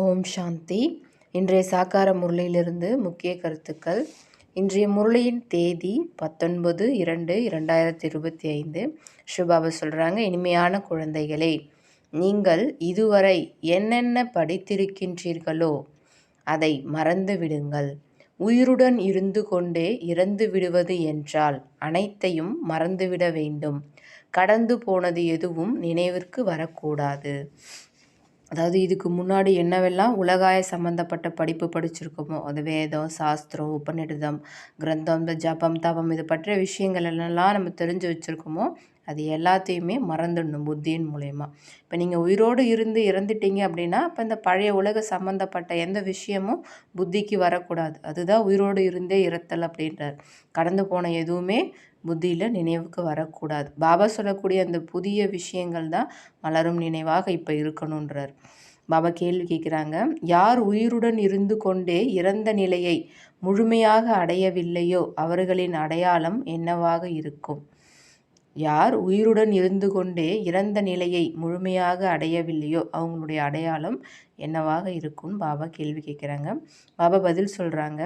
ஓம் சாந்தி. இன்றைய சாக்கார முரளியிலிருந்து முக்கிய கருத்துக்கள். இன்றைய முரளியின் தேதி பத்தொன்பது இரண்டு இரண்டாயிரத்தி இருபத்தி ஐந்து ஷுபாபா சொல்கிறாங்க இனிமையான குழந்தைகளே நீங்கள் இதுவரை என்னென்ன படித்திருக்கின்றீர்களோ அதை மறந்து விடுங்கள். உயிருடன் இருந்து கொண்டே இறந்து விடுவது என்றால் அனைத்தையும் மறந்துவிட வேண்டும். கடந்து போனது எதுவும் நினைவிற்கு வரக்கூடாது. அதாவது இதுக்கு முன்னாடி என்னவெல்லாம் உலகாய சம்மந்தப்பட்ட படிப்பு படிச்சிருக்கோமோ அது வேதம் சாஸ்திரம் உபநிடதம் கிரந்தம் இந்த ஜபம் தபம் இது பற்றிய விஷயங்கள் எல்லாம் நம்ம தெரிஞ்சு வச்சுருக்கோமோ அது எல்லாத்தையுமே மறந்துடணும் புத்தியின் மூலயமா. இப்போ நீங்கள் உயிரோடு இருந்து இறந்துட்டீங்க அப்படின்னா இப்போ இந்த பழைய உலக சம்மந்தப்பட்ட எந்த விஷயமும் புத்திக்கு வரக்கூடாது. அதுதான் உயிரோடு இருந்தே இறத்தல் அப்படின்றார். கடந்து போன எதுவுமே புத்தியில் நினைவுக்கு வரக்கூடாது. பாபா சொல்லக்கூடிய அந்த புதிய விஷயங்கள் தான் மலரும் நினைவாக இப்போ இருக்கணுன்றார் பாபா கேள்வி கேட்குறாங்க யார் உயிருடன் இருந்து கொண்டே இறந்த நிலையை முழுமையாக அடையவில்லையோ அவர்களின் அடையாளம் என்னவாக இருக்கும்? யார் உயிருடன் இருந்து கொண்டே இறந்த நிலையை முழுமையாக அடையவில்லையோ அவங்களுடைய அடையாளம் என்னவாக இருக்கும்னு பாபா கேள்வி கேட்குறாங்க. பாபா பதில் சொல்கிறாங்க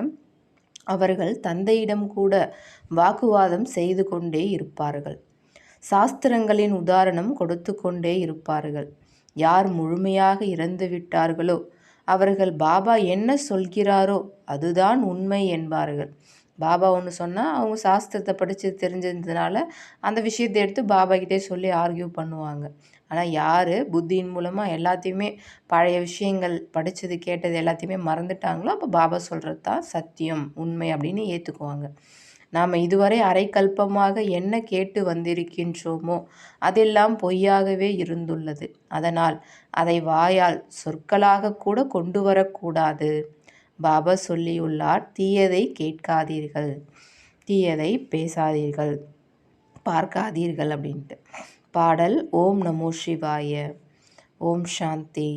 அவர்கள் தந்தையிடம் கூட வாக்குவாதம் செய்து கொண்டே இருப்பார்கள். சாஸ்திரங்களின் உதாரணம் கொடுத்து கொண்டே இருப்பார்கள். யார் முழுமையாக இறந்து விட்டார்களோ அவர்கள் பாபா என்ன சொல்கிறாரோ அதுதான் உண்மை என்பார்கள். பாபா ஒன்று சொன்னால் அவங்க சாஸ்திரத்தை படித்து தெரிஞ்சிருந்ததுனால அந்த விஷயத்தை எடுத்து பாபா கிட்டே சொல்லி ஆர்கியூ பண்ணுவாங்க. ஆனால் யார் புத்தியின் மூலமாக எல்லாத்தையுமே பழைய விஷயங்கள் படித்தது கேட்டது எல்லாத்தையுமே மறந்துட்டாங்களோ அப்போ பாபா சொல்கிறது தான் சத்தியம் உண்மை அப்படின்னு ஏற்றுக்குவாங்க நாம் இதுவரை அரைக்கல்பமாக என்ன கேட்டு வந்திருக்கின்றோமோ அதெல்லாம் பொய்யாகவே இருந்துள்ளது. அதனால் அதை வாயால் சொற்களாக கூட கொண்டு வரக்கூடாது. பாபா சொல்லியுள்ளார் தீயதை கேட்காதீர்கள் தீயதை பேசாதீர்கள் பார்க்காதீர்கள் அப்படின்ட்டு. பாடல் ஓம் நமோ சிவாய. ஓம் சாந்தி.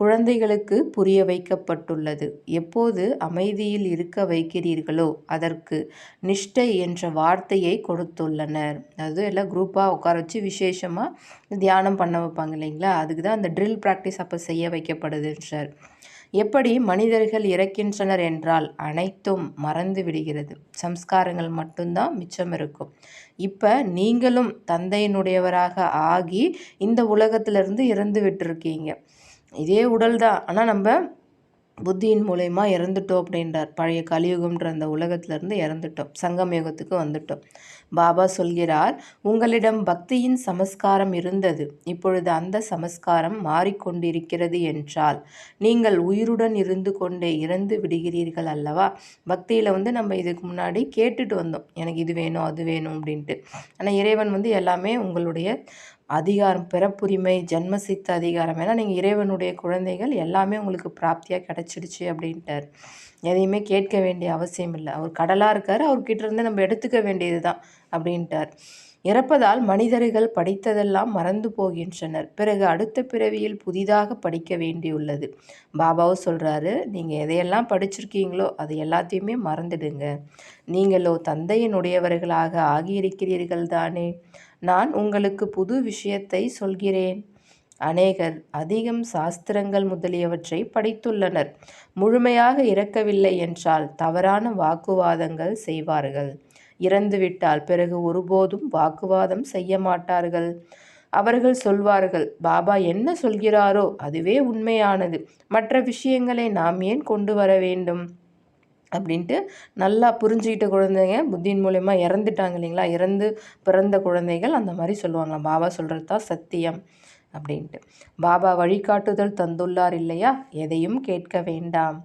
குழந்தைகளுக்கு புரிய வைக்கப்பட்டுள்ளது. எப்போது அமைதியில் இருக்க வைக்கிறீர்களோ அதற்கு நிஷ்டை என்ற வார்த்தையை கொடுத்துள்ளனர். அதுவும் எல்லாம் குரூப்பாக உட்கார வச்சு விசேஷமாக தியானம் பண்ண வைப்பாங்க இல்லைங்களா? அதுக்கு தான் அந்த ட்ரில் ப்ராக்டிஸ் அப்போ செய்ய வைக்கப்படுதுன்றார். எப்படி மனிதர்கள் இறக்கின்றனர் என்றால் அனைத்தும் மறந்து விடுகிறது. சம்ஸ்காரங்கள் மட்டும்தான் மிச்சம் இருக்கும். இப்போ நீங்களும் தந்தையினுடையவராக ஆகி இந்த உலகத்திலிருந்து இறந்து விட்டுருக்கீங்க. இதே உடல் தான் ஆனால் நம்ம புத்தியின் மூலயமா இறந்துட்டோம் அப்படின்றார். பழைய கலியுகம்ன்ற அந்த உலகத்திலேருந்து இறந்துட்டோம். சங்கம் யுகத்துக்கு வந்துட்டோம். பாபா சொல்கிறார் உங்களிடம் பக்தியின் சமஸ்காரம் இருந்தது. இப்பொழுது அந்த சமஸ்காரம் மாறிக்கொண்டிருக்கிறது என்றால் நீங்கள் உயிருடன் இருந்து கொண்டே இறந்து விடுகிறீர்கள் அல்லவா? பக்தியில் வந்து நம்ம இதுக்கு முன்னாடி கேட்டுட்டு வந்தோம். எனக்கு இது வேணும் அது வேணும் அப்படின்ட்டு. ஆனால் இறைவன் வந்து எல்லாமே உங்களுடைய அதிகாரம் பிறப்புரிமை ஜென்மசித்த அதிகாரம் ஏன்னா நீங்கள் இறைவனுடைய குழந்தைகள் எல்லாமே உங்களுக்கு பிராப்தியாக கிடச்சிடுச்சு அப்படின்ட்டார். எதையுமே கேட்க வேண்டிய அவசியம் இல்லை. அவர் கடலாக இருக்கார். அவர்கிட்ட இருந்து நம்ம எடுத்துக்க வேண்டியது தான் அப்படின்ட்டார். இறப்பதால் மனிதர்கள் படித்ததெல்லாம் மறந்து போகின்றனர். பிறகு அடுத்த பிறவியில் புதிதாக படிக்க வேண்டியுள்ளது. பாபாவும் சொல்கிறாரு நீங்கள் எதையெல்லாம் படிச்சிருக்கீங்களோ அது எல்லாத்தையுமே மறந்துடுங்க. நீங்களோ தந்தையினுடையவர்களாக ஆகியிருக்கிறீர்கள் தானே நான் உங்களுக்கு புது விஷயத்தை சொல்கிறேன். அநேகர் அதிகம் சாஸ்திரங்கள் முதலியவற்றை படித்துள்ளனர். முழுமையாக இறக்கவில்லை என்றால் தவறான வாக்குவாதங்கள் செய்வார்கள். இறந்துவிட்டால் பிறகு ஒருபோதும் வாக்குவாதம் செய்ய மாட்டார்கள். அவர்கள் சொல்வார்கள் பாபா என்ன சொல்கிறாரோ அதுவே உண்மையானது. மற்ற விஷயங்களை நாம் ஏன் கொண்டு வர வேண்டும்? அப்படின்ட்டு நல்லா புரிஞ்சுக்கிட்ட குழந்தைங்க புத்தியின் மூலயமா இறந்துட்டாங்க இல்லைங்களா? இறந்து பிறந்த குழந்தைகள் அந்த மாதிரி சொல்லுவாங்க பாபா சொல்கிறது தான் சத்தியம் அப்படின்ட்டு. பாபா வழிகாட்டுதல் தந்துள்ளார் இல்லையா? எதையும் கேட்க வேண்டாம்.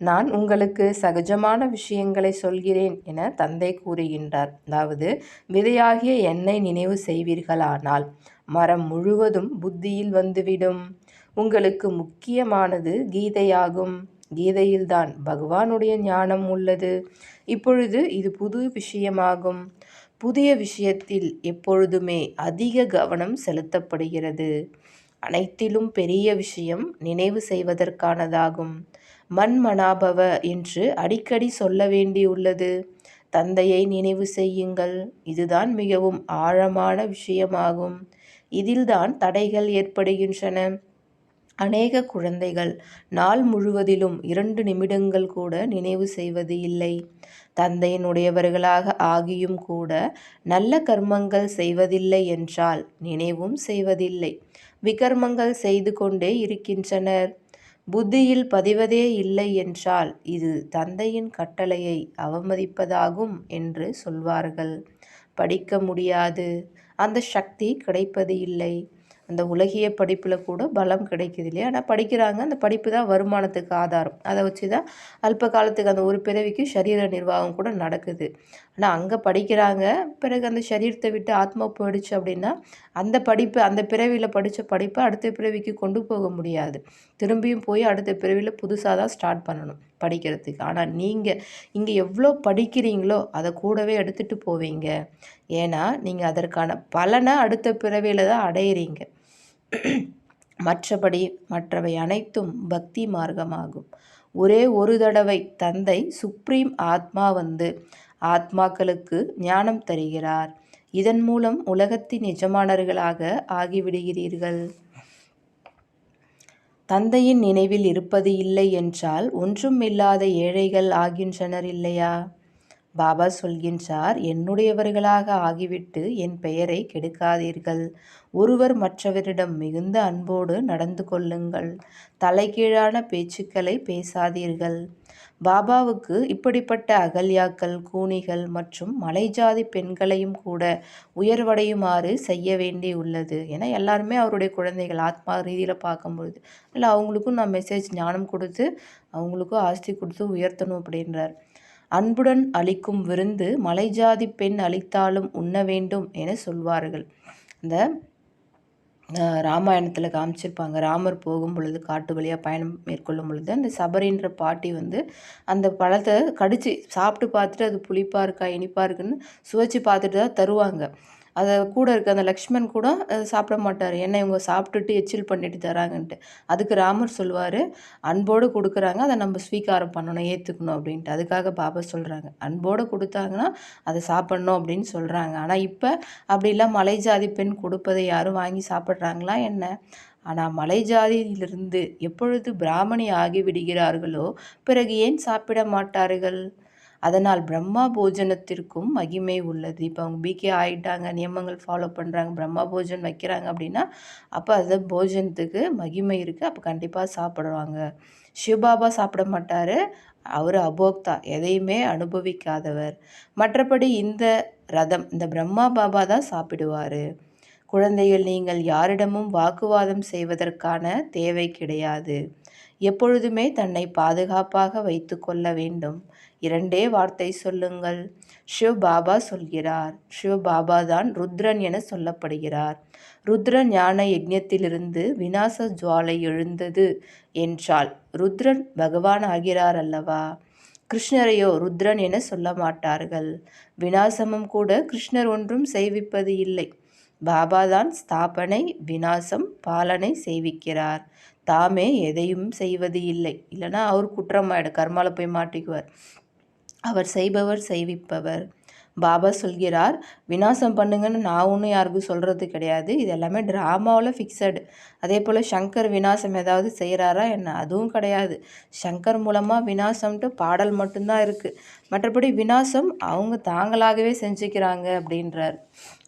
நான் உங்களுக்கு சகஜமான விஷயங்களை சொல்கிறேன் என தந்தை கூறுகின்றார். அதாவது விதையாகிய என்னை நினைவு செய்வீர்களானால் மரம் முழுவதும் புத்தியில் வந்துவிடும். உங்களுக்கு முக்கியமானது கீதையாகும். கீதையில்தான் பகவானுடைய ஞானம் உள்ளது. இப்பொழுது இது புது விஷயமாகும். புதிய விஷயத்தில் எப்பொழுதுமே அதிக கவனம் செலுத்தப்படுகிறது. அனைத்திலும் பெரிய விஷயம் நினைவு செய்வதற்கானதாகும். மண்மனாபவ என்று அடிக்கடி சொல்ல வேண்டியுள்ளது தந்தையை நினைவு செய்யுங்கள். இதுதான் மிகவும் ஆழமான விஷயமாகும். இதில்தான் தடைகள் ஏற்படுகின்றன. அநேக குழந்தைகள் நாள் முழுவதிலும் இரண்டு நிமிடங்கள் கூட நினைவு செய்வது இல்லை. தந்தையினுடையவர்களாக ஆகியும் கூட நல்ல கர்மங்கள் செய்வதில்லை என்றால் நினைவும் செய்வதில்லை. விகர்மங்கள் செய்து கொண்டே இருக்கின்றனர். புத்தியில் பதிவதே இல்லை என்றால் இது தந்தையின் கட்டளையை அவமதிப்பதாகும் என்று சொல்வார்கள். படிக்க முடியாது. அந்த சக்தி கிடைப்பது இல்லை. அந்த உலகிய படிப்பில் கூட பலம் கிடைக்குது இல்லையா? ஆனால் படிக்கிறாங்க அந்த படிப்பு தான் வருமானத்துக்கு ஆதாரம். அதை வச்சு தான் அல்ப காலத்துக்கு அந்த ஒரு பிறவிக்கு சரீர நிர்வாகம் கூட நடக்குது. ஆனால் அங்கே படிக்கிறாங்க பிறகு அந்த சரீரத்தை விட்டு ஆத்மா போயிடுச்சு அப்படின்னா அந்த படிப்பு அந்த பிறவியில் படித்த படிப்பை அடுத்த பிறவிக்கு கொண்டு போக முடியாது. திரும்பியும் போய் அடுத்த பிறவியில் புதுசாக தான் ஸ்டார்ட் பண்ணணும் படிக்கிறதுக்கு. ஆனால் நீங்கள் இங்கே எவ்வளோ படிக்கிறீங்களோ அதை கூடவே எடுத்துகிட்டு போவீங்க. ஏன்னா நீங்கள் அதற்கான பலனை அடுத்த பிறவியில் தான் அடையிறீங்க. மற்றபடி மற்றவை அனைத்தும் பக்தி மார்க்கமாகும். ஒரே ஒரு தடவை தந்தை சுப்ரீம் ஆத்மா வந்து ஆத்மாக்களுக்கு ஞானம் தருகிறார். இதன் மூலம் உலகத்தின் எஜமானர்களாக ஆகிவிடுகிறீர்கள். தந்தையின் நினைவில் இருப்பது இல்லை என்றால் ஒன்றும் இல்லாத ஏழைகள் ஆகின்றனர் இல்லையா? பாபா சொல்கின்றார் என்னுடையவர்களாக ஆகிவிட்டு என் பெயரை கெடுக்காதீர்கள். ஒருவர் மற்றவரிடம் மிகுந்த அன்போடு நடந்து கொள்ளுங்கள். தலைகீழான பேச்சுக்களை பேசாதீர்கள். பாபாவுக்கு இப்படிப்பட்ட அகல்யாக்கள் கூனிகள் மற்றும் மலைஜாதி பெண்களையும் கூட உயர்வடையுமாறு செய்ய வேண்டி உள்ளது. ஏன்னா எல்லாருமே அவருடைய குழந்தைகள் ஆத்மா ரீதியில் பார்க்கும்பொழுது இல்லை அவங்களுக்கும் நான் மெசேஜ் ஞானம் கொடுத்து அவங்களுக்கும் ஆஸ்தி கொடுத்து உயர்த்தணும் அப்படின்றார். அன்புடன் அளிக்கும் விருந்து மலைஜாதி பெண் அளித்தாலும் உண்ண வேண்டும் என சொல்வார்கள். இந்த ராமாயணத்தில் காமிச்சிருப்பாங்க. ராமர் போகும் பொழுது காட்டு வழியாக பயணம் மேற்கொள்ளும் பொழுது அந்த சபரின்ற பாட்டி வந்து அந்த பழத்தை கடித்து சாப்பிட்டு பார்த்துட்டு அது புளிப்பாக இருக்கா இனிப்பாக இருக்குன்னு சுவைச்சு பார்த்துட்டு தான் தருவாங்க. அதை கூட இருக்க அந்த லக்ஷ்மண் கூட சாப்பிட மாட்டார். என்ன இவங்க சாப்பிட்டுட்டு எச்சில் பண்ணிட்டு தராங்கன்ட்டு. அதுக்கு ராமர் சொல்லுவார் அன்போடு கொடுக்குறாங்க அதை நம்ம ஸ்வீகாரம் பண்ணணும் ஏற்றுக்கணும் அப்படின்ட்டு. அதுக்காக பாபா சொல்கிறாங்க அன்போடு கொடுத்தாங்கன்னா அதை சாப்பிட்ணும் அப்படின்னு சொல்கிறாங்க ஆனால் இப்போ அப்படிலாம் மலை ஜாதி பெண் கொடுப்பதை யாரும் வாங்கி சாப்பிட்றாங்களா என்ன? ஆனால் மலை ஜாதியிலிருந்து எப்பொழுது பிராமணி ஆகிவிடுகிறார்களோ பிறகு ஏன் சாப்பிட மாட்டார்கள்? அதனால் பிரம்மா போஜனத்திற்கும் மகிமை உள்ளது. இப்போ அவங்க பிகே ஆகிட்டாங்க நியமங்கள் ஃபாலோ பண்ணுறாங்க பிரம்மா போஜன் வைக்கிறாங்க அப்படின்னா அப்போ அது போஜனத்துக்கு மகிமை இருக்குது அப்போ கண்டிப்பாக சாப்பிடுவாங்க. சிவபாபா சாப்பிட மாட்டார். அவர் அபோக்தா எதையுமே அனுபவிக்காதவர். மற்றபடி இந்த ரதம் இந்த பிரம்மா பாபா தான் சாப்பிடுவார். குழந்தைகள் நீங்கள் யாரிடமும் வாக்குவாதம் செய்வதற்கான தேவை கிடையாது. எப்பொழுதுமே தன்னை பாதுகாப்பாக வைத்து கொள்ள வேண்டும். இரண்டே வார்த்தை சொல்லுங்கள். ஷிவ் பாபா சொல்கிறார். ஷிவ் பாபா தான் ருத்ரன் என சொல்லப்படுகிறார். ருத்ர ஞான யஜ்யத்திலிருந்து விநாச ஜுவாலை எழுந்தது என்றால் ருத்ரன் பகவான் ஆகிறார் அல்லவா? கிருஷ்ணரையோ ருத்ரன் என சொல்ல மாட்டார்கள். விநாசமும் கூட கிருஷ்ணர் ஒன்றும் செய்விப்பது இல்லை. பாபாதான் ஸ்தாபனை விநாசம் பாலனை செய்விக்கிறார். தாமே எதையும் செய்வது இல்லை. இல்லைன்னா அவர் குற்றமாயிடும் கர்மாவில் போய் மாட்டிக்குவார். அவர் செய்பவர் செய்விப்பவர். பாபா சொல்கிறார் விநாசம் பண்ணுங்கன்னு நான் ஒன்றும் யாருக்கும் சொல்கிறது கிடையாது. இது எல்லாமே ட்ராமாவில் ஃபிக்ஸடு அதே போல் சங்கர் விநாசம் ஏதாவது செய்கிறாரா என்ன? அதுவும் கிடையாது. சங்கர் மூலமாக விநாசம்ட்டு பாடல் மட்டும்தான் இருக்குது மற்றபடி விநாசம் அவங்க தாங்களாகவே செஞ்சுக்கிறாங்க அப்படின்றார்.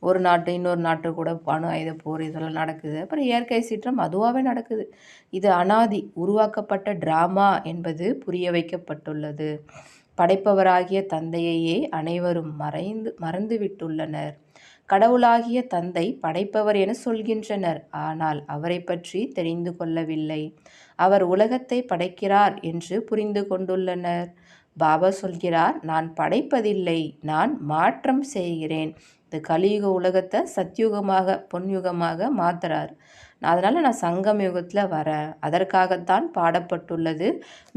ஒரு நாட்டு இன்னொரு நாட்டு கூட பணு ஆயுத போர் இதெல்லாம் நடக்குது. அப்புறம் இயற்கை சீற்றம் அதுவாகவே நடக்குது. இது அனாதி உருவாக்கப்பட்ட ட்ராமா என்பது புரிய வைக்கப்பட்டுள்ளது. படைப்பவராகிய தந்தையையே அனைவரும் மறைந்து மறந்துவிட்டுள்ளனர். கடவுளாகிய தந்தை படைப்பவர் என சொல்கின்றனர். ஆனால் அவரை பற்றி தெரிந்து கொள்ளவில்லை. அவர் உலகத்தை படைக்கிறார் என்று புரிந்து கொண்டுள்ளனர். பாபா சொல்கிறார் நான் படைப்பதில்லை நான் மாற்றம் செய்கிறேன். இந்த கலியுக உலகத்தை சத்யுகமாக பொன்யுகமாக மாத்துறார். அதனால் நான் சங்கம் யுகத்தில் வரேன். அதற்காகத்தான் பாடப்பட்டுள்ளது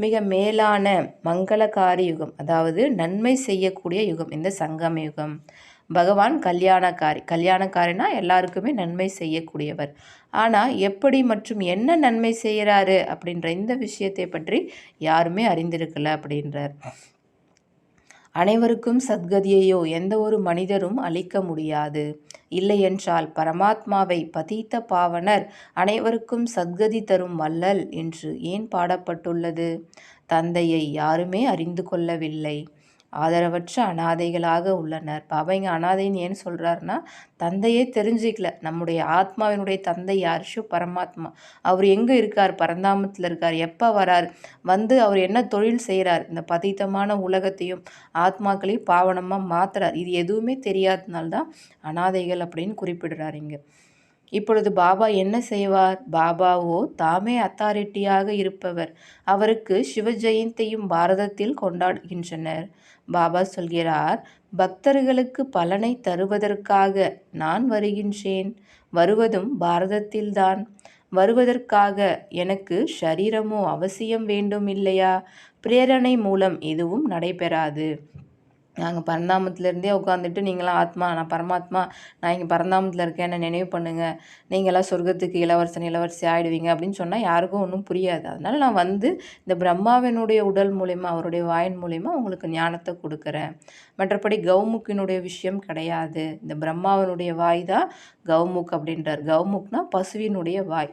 மிக மேலான மங்களகாரி யுகம் அதாவது நன்மை செய்யக்கூடிய யுகம் இந்த சங்கம் யுகம். பகவான் கல்யாணக்காரி. கல்யாணக்காரினா எல்லாருக்குமே நன்மை செய்யக்கூடியவர். ஆனால் எப்படி மற்றும் என்ன நன்மை செய்கிறாரு அப்படின்ற இந்த விஷயத்தை பற்றி யாருமே அறிந்திருக்கல அப்படின்றார். அனைவருக்கும் சத்கதியையோ எந்த ஒரு மனிதரும் அளிக்க முடியாது. இல்லையென்றால் பரமாத்மாவை பதீத்த பாவனர் அனைவருக்கும் சத்கதி தரும் வள்ளல் என்று ஏன் பாடப்பட்டுள்ளது? தந்தையை யாருமே அறிந்து கொள்ளவில்லை. ஆதரவற்ற அனாதைகளாக உள்ளனர். பாபா இங்கே அனாதைன்னு ஏன் சொல்கிறாருன்னா தந்தையே தெரிஞ்சிக்கல. நம்முடைய ஆத்மாவினுடைய தந்தை யார்? ஷோ பரமாத்மா. அவர் எங்கே இருக்கார்? பரந்தாமத்தில் இருக்கார். எப்போ வரார்? வந்து அவர் என்ன தொழில் செய்கிறார் இந்த பதித்தமான உலகத்தையும் ஆத்மாக்களையும் பாவனமாக மாற்றுறார் இது எதுவுமே தெரியாதனால்தான் அனாதைகள் அப்படின்னு குறிப்பிடுறாரு இங்கே. இப்பொழுது பாபா என்ன செய்வார்? பாபாவோ தாமே அத்தாரிட்டியாக இருப்பவர். அவருக்கு சிவ ஜெயந்தியும் பாரதத்தில் கொண்டாடுகின்றனர். பாபா சொல்கிறார் பக்தர்களுக்கு பலனை தருவதற்காக நான் வருகின்றேன். வருவதும் பாரதத்தில்தான். வருவதற்காக எனக்கு ஷரீரமோ அவசியம் வேண்டும் இல்லையா பிரேரணை மூலம் எதுவும் நடைபெறாது. நாங்கள் பரந்தாமத்துலேருந்தே உட்காந்துட்டு நீங்களாம் ஆத்மா நான் பரமாத்மா நான் இங்கே பரந்தாமத்தில் இருக்கேன் என்னை நினைவு பண்ணுங்கள் நீங்களாம் சொர்க்கத்துக்கு இளவரசன் இளவரசி ஆகிடுவீங்க அப்படின்னு சொன்னால் யாருக்கும் ஒன்றும் புரியாது. அதனால் நான் வந்து இந்த பிரம்மாவினுடைய உடல் மூலிமா அவருடைய வாயின் மூலிமா உங்களுக்கு ஞானத்தை கொடுக்குறேன். மற்றபடி கௌமுக்கினுடைய விஷயம் கிடையாது. இந்த பிரம்மாவினுடைய வாய் தான் கௌமுக் அப்படின்றார். கௌமுக்னா பசுவினுடைய வாய்.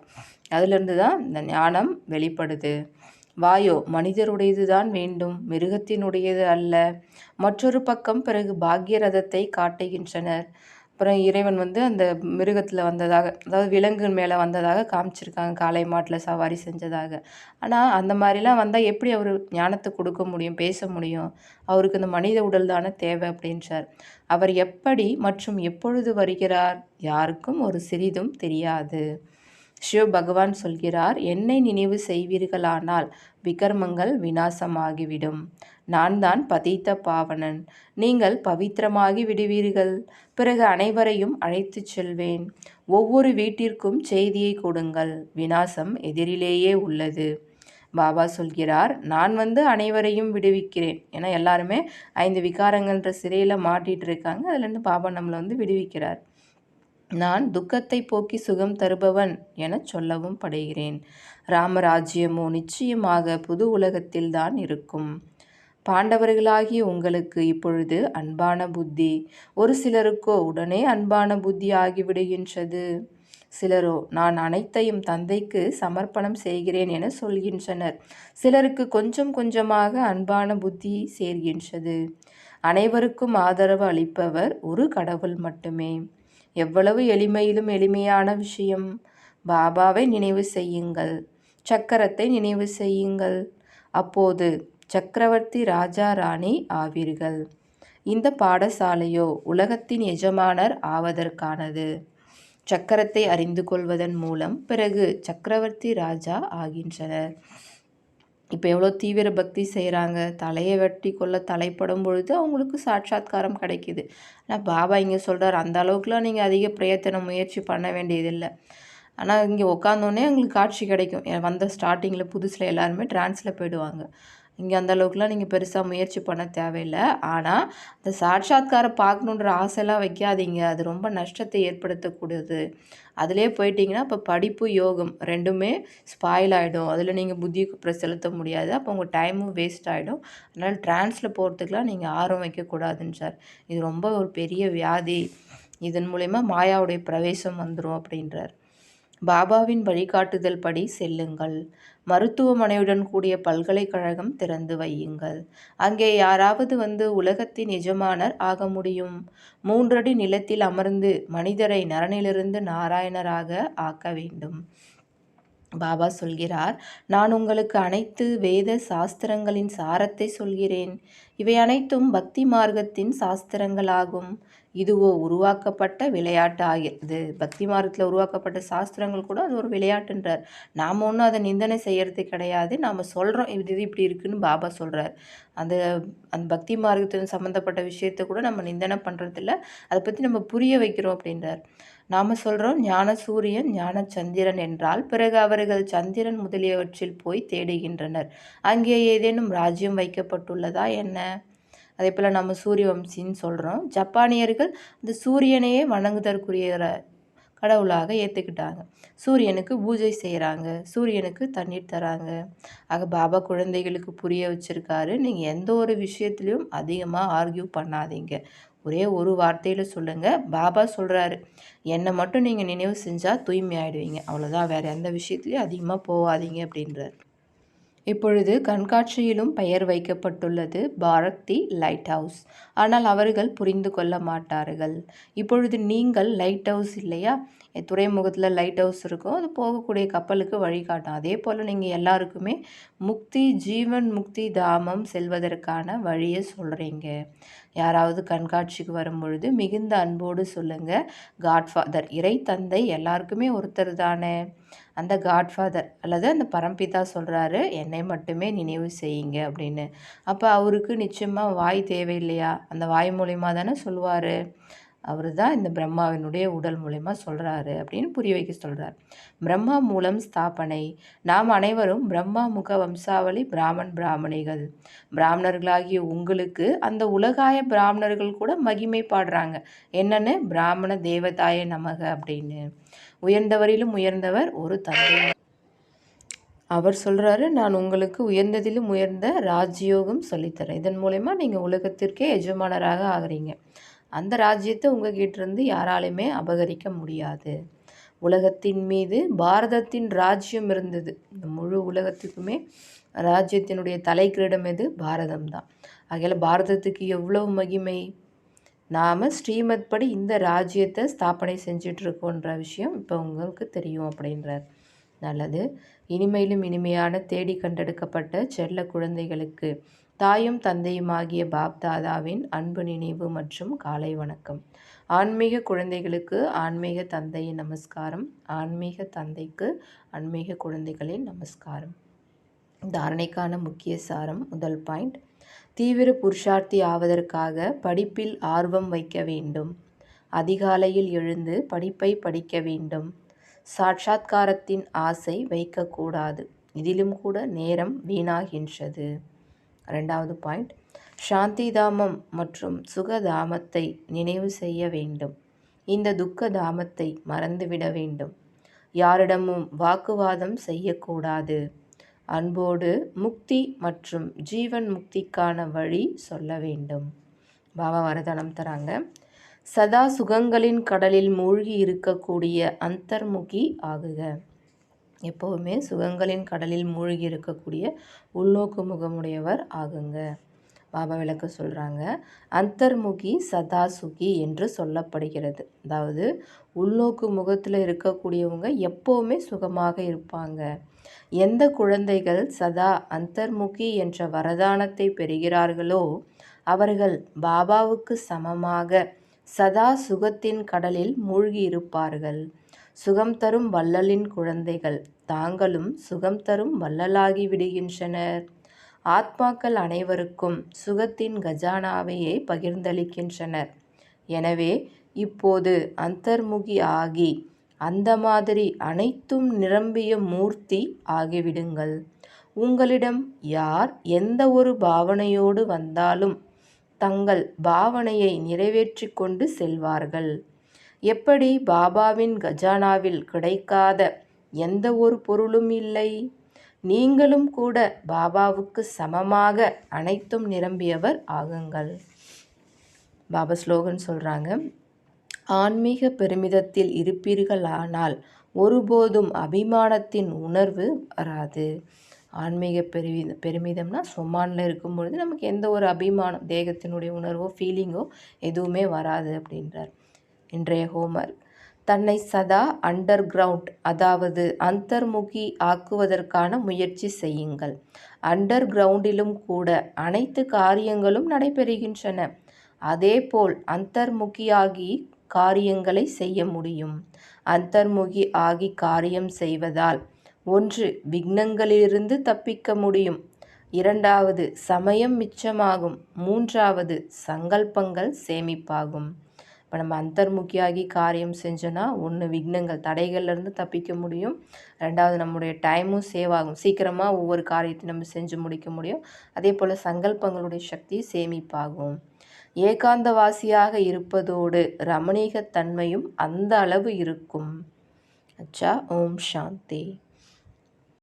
அதுலேருந்து தான் இந்த ஞானம் வெளிப்படுது. வாயோ மனிதருடையது தான் வேண்டும் மிருகத்தினுடையது அல்ல. மற்றொரு பக்கம் பிறகு பாக்யரதத்தை காட்டுகின்றனர். அப்புறம் இறைவன் வந்து அந்த மிருகத்தில் வந்ததாக அதாவது விலங்கு மேலே வந்ததாக காமிச்சிருக்காங்க காளை மாட்டில் சவாரி செஞ்சதாக. ஆனால் அந்த மாதிரிலாம் வந்தால் எப்படி அவர் ஞானத்தை கொடுக்க முடியும் பேச முடியும்? அவருக்கு இந்த மனித உடல் தானே தேவை அப்படின்றார். அவர் எப்படி மற்றும் எப்பொழுது வருகிறார்? யாருக்கும் ஒரு சிறிதும் தெரியாது. சிவ பகவான் சொல்கிறார் என்னை நினைவு செய்வீர்களானால் விகர்மங்கள் வினாசமாகிவிடும் நான் தான் பதித்த பாவனன் நீங்கள் பவித்திரமாகி விடுவீர்கள். பிறகு அனைவரையும் அழைத்துச் செல்வேன். ஒவ்வொரு வீட்டிற்கும் செய்தியை கொடுங்கள். வினாசம் எதிரிலேயே உள்ளது. பாபா சொல்கிறார் நான் வந்து அனைவரையும் விடுவிக்கிறேன். ஏன்னா எல்லாருமே ஐந்து விகாரங்கள்ன்ற சிறையில் மாட்டிகிட்டு இருக்காங்க. அதுலேருந்து பாபா நம்மளை வந்து விடுவிக்கிறார். நான் துக்கத்தை போக்கி சுகம் தருபவன் என சொல்லவும் படுகிறேன். ராமராஜ்யமோ நிச்சயமாக புது உலகத்தில்தான் இருக்கும். பாண்டவர்களாகிய உங்களுக்கு இப்பொழுது அன்பான புத்தி. ஒரு சிலருக்கோ உடனே அன்பான புத்தி ஆகிவிடுகின்றது. சிலரோ நான் அனைத்தையும் தந்தைக்கு சமர்ப்பணம் செய்கிறேன் என சொல்கின்றனர். சிலருக்கு கொஞ்சம் கொஞ்சமாக அன்பான புத்தி சேர்கின்றது. அனைவருக்கும் ஆதரவு அளிப்பவர் ஒரு கடவுள் மட்டுமே. எவ்வளவு எளிமையிலும் எளிமையான விஷயம். பாபாவை நினைவு செய்யுங்கள். சக்கரத்தை நினைவு செய்யுங்கள். அப்போது சக்கரவர்த்தி ராஜா ராணி ஆவீர்கள். இந்த பாடசாலையோ உலகத்தின் எஜமானர் ஆவதற்கானது. சக்கரத்தை அறிந்து கொள்வதன் மூலம் பிறகு சக்கரவர்த்தி ராஜா ஆகின்றனர். இப்போ எவ்வளோ தீவிர பக்தி செய்கிறாங்க தலையை வெட்டி கொள்ள தலைப்படும் பொழுது அவங்களுக்கு சாட்சாத்காரம் கிடைக்கிது. ஆனால் பாபா இங்கே சொல்கிறார் அந்த அளவுக்குலாம் நீங்கள் அதிக பிரயத்தன முயற்சி பண்ண வேண்டியதில்லை. ஆனால் இங்கே உட்காந்தோடனே உங்களுக்கு காட்சி கிடைக்கும். வந்த ஸ்டார்டிங்கில் புதுசில் எல்லாருமே ட்ரான்ஸில் போயிடுவாங்க. இங்கே அந்த அளவுக்குலாம் நீங்கள் பெருசாக முயற்சி பண்ண தேவையில்லை. ஆனால் அந்த சாட்சாத்காரம் பார்க்கணுன்ற ஆசைலாம் வைக்காதீங்க. அது ரொம்ப நஷ்டத்தை ஏற்படுத்தக்கூடியது. அதிலே போயிட்டிங்கன்னா இப்போ படிப்பு யோகம் ரெண்டுமே ஸ்பாயில் ஆகிடும் அதில் நீங்கள் புத்தி செலுத்த முடியாது. அப்போ உங்கள் டைமும் வேஸ்ட் ஆகிடும் அதனால் ட்ரான்ஸில் போகிறதுக்கெலாம் நீங்கள் ஆர்வம் வைக்கக்கூடாதுன்னு சார் இது ரொம்ப ஒரு பெரிய வியாதி. இதன் மூலயமா மாயாவுடைய பிரவேசம் வந்துடும் அப்படின்றார். பாபாவின் வழிகாட்டுதல் படி செல்லுங்கள். மருத்துவமனையுடன் கூடிய பல்கலைக்கழகம் திறந்து வையுங்கள். அங்கே யாராவது வந்து உலகத்தின் எஜமானர் ஆக முடியும். மூன்றடி நிலத்தில் அமர்ந்து மனிதரை நரனிலிருந்து நாராயணராக ஆக்க வேண்டும். பாபா சொல்கிறார் நான் உங்களுக்கு அனைத்து வேத சாஸ்திரங்களின் சாரத்தை சொல்கிறேன். இவை அனைத்தும் பக்தி மார்க்கத்தின் சாஸ்திரங்களாகும். இதுவோ உருவாக்கப்பட்ட விளையாட்டு ஆகிறது பக்தி மார்க்கத்தில் உருவாக்கப்பட்ட சாஸ்திரங்கள் கூட அது ஒரு விளையாட்டுன்றார். நாம் ஒன்றும் அதை நிந்தனை செய்கிறது கிடையாது. நாம் சொல்கிறோம் இது இது இப்படி இருக்குதுன்னு பாபா சொல்கிறார் அந்த அந்த பக்தி மார்க்கத்தின் சம்மந்தப்பட்ட விஷயத்தை கூட நம்ம நிந்தனை பண்ணுறதில்ல அதை பற்றி நம்ம புரிய வைக்கிறோம் அப்படின்றார். நாம் சொல்கிறோம் ஞான சூரியன் ஞான சந்திரன் என்றால் பிறகு அவர்கள் சந்திரன் முதலியவற்றில் போய் தேடுகின்றனர். அங்கே ஏதேனும் ராஜ்யம் வைக்கப்பட்டுள்ளதா என்ன? அதே போல் நம்ம சூரிய வம்சின்னு சொல்கிறோம் ஜப்பானியர்கள் இந்த சூரியனையே வணங்குதற்குரிய கடவுளாக ஏற்றுக்கிட்டாங்க சூரியனுக்கு பூஜை செய்கிறாங்க சூரியனுக்கு தண்ணீர் தராங்க. ஆக பாபா குழந்தைகளுக்கு புரிய வச்சுருக்காரு. நீங்கள் எந்த ஒரு விஷயத்துலையும் அதிகமாக ஆர்கியூ பண்ணாதீங்க. ஒரே ஒரு வார்த்தையில் சொல்லுங்கள் பாபா சொல்கிறாரு என்னை மட்டும் நீங்கள் நினைவு செஞ்சால் தூய்மை ஆகிடுவீங்க அவ்வளோதான் வேறு எந்த விஷயத்துலையும் அதிகமாக போகாதீங்க அப்படின்றார். இப்பொழுது கண்காட்சியிலும் பெயர் வைக்கப்பட்டுள்ளது பாரதி லைட் ஹவுஸ் ஆனால் அவர்கள் புரிந்து கொள்ள மாட்டார்கள். இப்பொழுது நீங்கள் லைட் ஹவுஸ் இல்லையா? துறைமுகத்தில் லைட் ஹவுஸ் இருக்கும் அது போகக்கூடிய கப்பலுக்கு வழிகாட்டும் அதே போல் நீங்கள் எல்லாருக்குமே முக்தி ஜீவன் முக்தி தாமம் செல்வதற்கான வழியை சொல்கிறீங்க யாராவது கண்காட்சிக்கு வரும்பொழுது மிகுந்த அன்போடு சொல்லுங்கள் காட்ஃபாதர் இறை தந்தை எல்லாருக்குமே ஒருத்தர் தானே. அந்த காட்ஃபாதர் அல்லது அந்த பரம்பிதா சொல்கிறாரு என்னை மட்டுமே நினைவு செய்யுங்க அப்படின்னு. அப்போ அவருக்கு நிச்சயமாக வாய் தேவையில்லையா? அந்த வாய் மூலிமா தானே சொல்லுவார். அவர் தான் இந்த பிரம்மாவினுடைய உடல் மூலயமா சொல்கிறாரு அப்படின்னு புரிய வைக்க சொல்கிறார் பிரம்மா மூலம் ஸ்தாபனை. நாம் அனைவரும் பிரம்மா முக வம்சாவளி பிராமன் பிராமணிகள். பிராமணர்களாகிய உங்களுக்கு அந்த உலகாய பிராமணர்கள் கூட மகிமை பாடுறாங்க. என்னன்னு பிராமண தேவதாய நமக அப்படின்னு. உயர்ந்தவரிலும் உயர்ந்தவர் ஒரு தந்தை. அவர் சொல்கிறாரு நான் உங்களுக்கு உயர்ந்ததிலும் உயர்ந்த ராஜ்யோகம் சொல்லித்தரேன். இதன் மூலயமா நீங்கள் உலகத்திற்கே எஜமானராக ஆகிறீங்க. அந்த ராஜ்யத்தை உங்ககிட்ட யாராலையுமே அபகரிக்க முடியாது. உலகத்தின் மீது பாரதத்தின் ராஜ்யம் இருந்தது. இந்த முழு உலகத்துக்குமே ராஜ்யத்தினுடைய தலைக்கிரீடம் எது? பாரதம் தான் ஆகையால் பாரதத்துக்கு எவ்வளவு மகிமை? நாம் ஸ்ரீமத் படி இந்த ராஜ்யத்தை ஸ்தாபனை செஞ்சிட்ருக்கோன்ற விஷயம் இப்போ உங்களுக்கு தெரியும் அப்படின்றார். நல்லது. இனிமையிலும் இனிமையான தேடி கண்டெடுக்கப்பட்ட செல்ல குழந்தைகளுக்கு தாயும் தந்தையுமாகிய பாப்தாதாவின் அன்பு நினைவு மற்றும் காலை வணக்கம். ஆன்மீக குழந்தைகளுக்கு ஆன்மீக தந்தையின் நமஸ்காரம். ஆன்மீக தந்தைக்கு ஆன்மீக குழந்தைகளின் நமஸ்காரம். தாரணைக்கான முக்கிய சாரம் முதல் பாயிண்ட். தீவிர புருஷார்த்தி ஆவதற்காக படிப்பில் ஆர்வம் வைக்க வேண்டும். அதிகாலையில் எழுந்து படிப்பை படிக்க வேண்டும். சாட்சாத்காரத்தின் ஆசை வைக்கக்கூடாது. இதிலும் கூட நேரம் வீணாகின்றது. ரெண்டாவது பாயிண்ட் சாந்தி தாமம் மற்றும் சுகதாமத்தை நினைவு செய்ய வேண்டும். இந்த துக்க தாமத்தை மறந்துவிட வேண்டும். யாரிடமும் வாக்குவாதம் செய்யக்கூடாது. அன்போடு முக்தி மற்றும் ஜீவன் முக்திக்கான வழி சொல்ல வேண்டும். பாபா வரதனம் தராங்க. சதா சுகங்களின் கடலில் மூழ்கி இருக்கக்கூடிய அந்தர்முகி ஆகுக. எப்போவுமே சுகங்களின் கடலில் மூழ்கி இருக்கக்கூடிய உள்நோக்கு முகமுடையவர் ஆகுங்க. பாபா விளக்க சொல்கிறாங்க அந்தர்முகி சதாசுகி என்று சொல்லப்படுகிறது. அதாவது உள்நோக்கு முகத்தில் இருக்கக்கூடியவங்க எப்போவுமே சுகமாக இருப்பாங்க. எந்த குழந்தைகள் சதா அந்தர்முகி என்ற வரதானத்தை பெறுகிறார்களோ அவர்கள் பாபாவுக்கு சமமாக சதா சுகத்தின் கடலில் மூழ்கி இருப்பார்கள். சுகம் தரும் வள்ளலின் குழந்தைகள். தாங்களும் சுகம் தரும் வள்ளலாகி விடுகின்றனர். ஆத்மாக்கள் அனைவருக்கும் சுகத்தின் கஜானாவையே பகிர்ந்தளிக்கின்றனர். எனவே இப்போது அந்தர்முகி ஆகி அந்த மாதிரி அனைத்தும் நிரம்பிய மூர்த்தி ஆகிவிடுங்கள். உங்களிடம் யார் எந்த ஒரு பாவனையோடு வந்தாலும் தங்கள் பாவனையை நிறைவேற்றி கொண்டு செல்வார்கள். எப்படி பாபாவின் கஜானாவில் கிடைக்காத எந்த ஒரு பொருளும் இல்லை? நீங்களும் கூட பாபாவுக்கு சமமாக அனைத்தும் நிரம்பியவர் ஆகுங்கள். பாபா ஸ்லோகன் சொல்கிறாங்க ஆன்மீக பெருமிதத்தில் இருப்பீர்கள் ஆனால் ஒருபோதும் அபிமானத்தின் உணர்வு வராது. ஆன்மீக பெருமித பெருமிதம்னா சொமானில் இருக்கும் பொழுது நமக்கு எந்த ஒரு அபிமானம் தேகத்தினுடைய உணர்வோ ஃபீலிங்கோ எதுவுமே வராது அப்படின்றார். இன்றைய ஹோமர். தன்னை சதா அண்டர் கிரவுண்ட் அதாவது அந்தர்முகி ஆக்குவதற்கான முயற்சி செய்யுங்கள். அண்டர் கிரவுண்டிலும் கூட அனைத்து காரியங்களும் நடைபெறுகின்றன. அதேபோல் அந்தர்முகியாகி காரியங்களை செய்ய முடியும். அந்தர்முகி ஆகி காரியம் செய்வதால் ஒன்று விக்னங்களிலிருந்து தப்பிக்க முடியும். இரண்டாவது சமயம் மிச்சமாகும். மூன்றாவது சங்கல்பங்கள் சேமிப்பாகும். இப்போ நம்ம அந்தர்முக்கியாகி காரியம் செஞ்சோன்னா ஒன்று விக்னங்கள் தடைகள்லேருந்து தப்பிக்க முடியும். ரெண்டாவது நம்முடைய டைமும் சேவ் ஆகும். சீக்கிரமாக ஒவ்வொரு காரியத்தையும் நம்ம செஞ்சு முடிக்க முடியும். அதே போல் சங்கல்பங்களுடைய சக்தி சேமிப்பாகும். ஏகாந்தவாசியாக இருப்பதோடு ரமணீகத்தன்மையும் அந்த அளவு இருக்கும். அச்சா ஓம் சாந்தி.